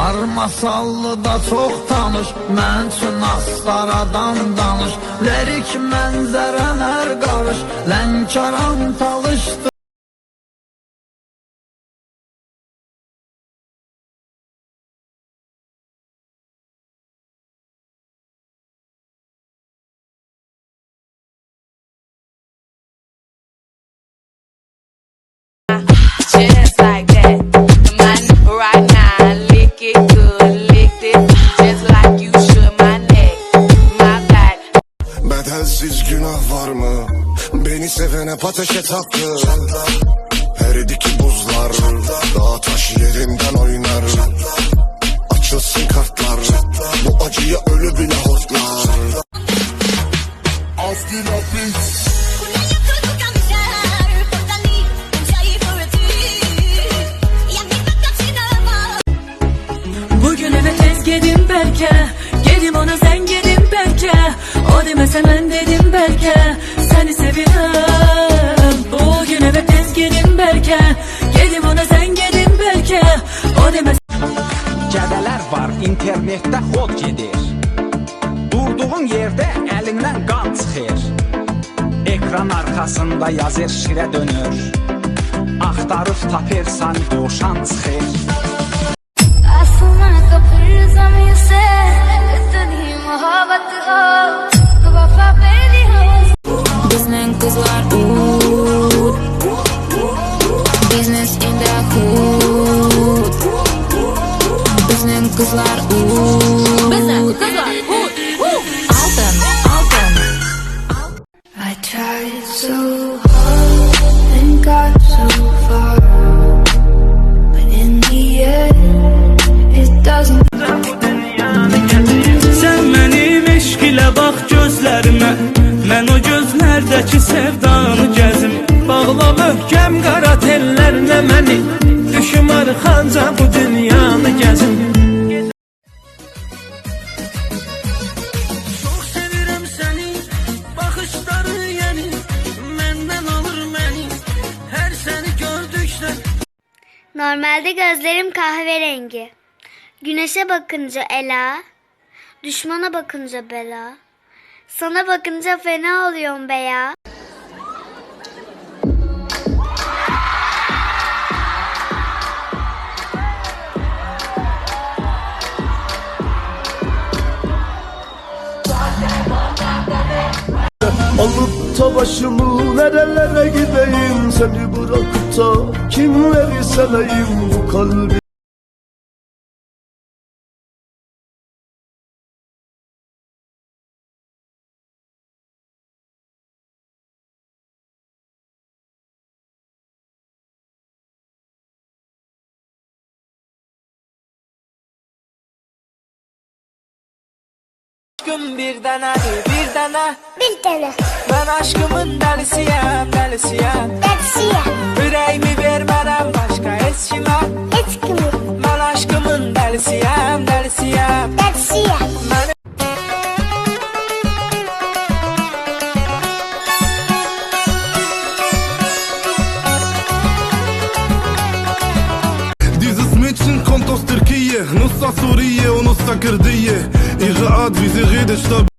Var masallı da çok tanış Mən üçün astaradan danış. Lerik mənzərələr qarış Lənkəran talışdı Bedelsiz günah var mı? Beni sevene ateşe taktı Eridi ki buzlar Dağ taş yerinden oynar. Açılsın kartlar Bu acıya ölü bile hortlar. Hapis. Bugün eve tez geldim belki Gelim ona sen gelin belki O demese ben dedim belki Seni seviyorum. Bugün eve tez geldim belki Gelim ona sen gelin belki. O demese Gədələr var internetdə xod gedir. Durduğun yerdə əlindən qan çıxır Ekran arxasında yazır şirə dönür. Axtarıb tapırsan dovşan çıxır Bizning qizlar ut Bizning qizlar ut Altın, altın. I tried so hard and got so far. But in the end it doesn't Sən mənim eşq ilə bax gözlərimə Mən o gözlərdəki sevdanı gəzim Bağla möhkəm qara tellərlə məni Düşüm arxanca bu Normalde gözlerim kahverengi. Güneşe bakınca ela, düşmana bakınca bela. Sana bakınca fena oluyorum be ya. Başımı nerelere gideyim? Seni bırakıp da kimleri seveyim? Bu kalbi Aşkım bir dənə, bir dənə Bir tane. Mən aşkımın Taksiye. Ürəyimi vermərəm başqa heç kimə Hiç kimi. Mən aşkımın dəlisiyəm, dəlisiyəm Taksiye. Məni Dieses Mädchen kommt aus Türkei نصها سورية ونصها كردية إغاءات في غيدة شطبية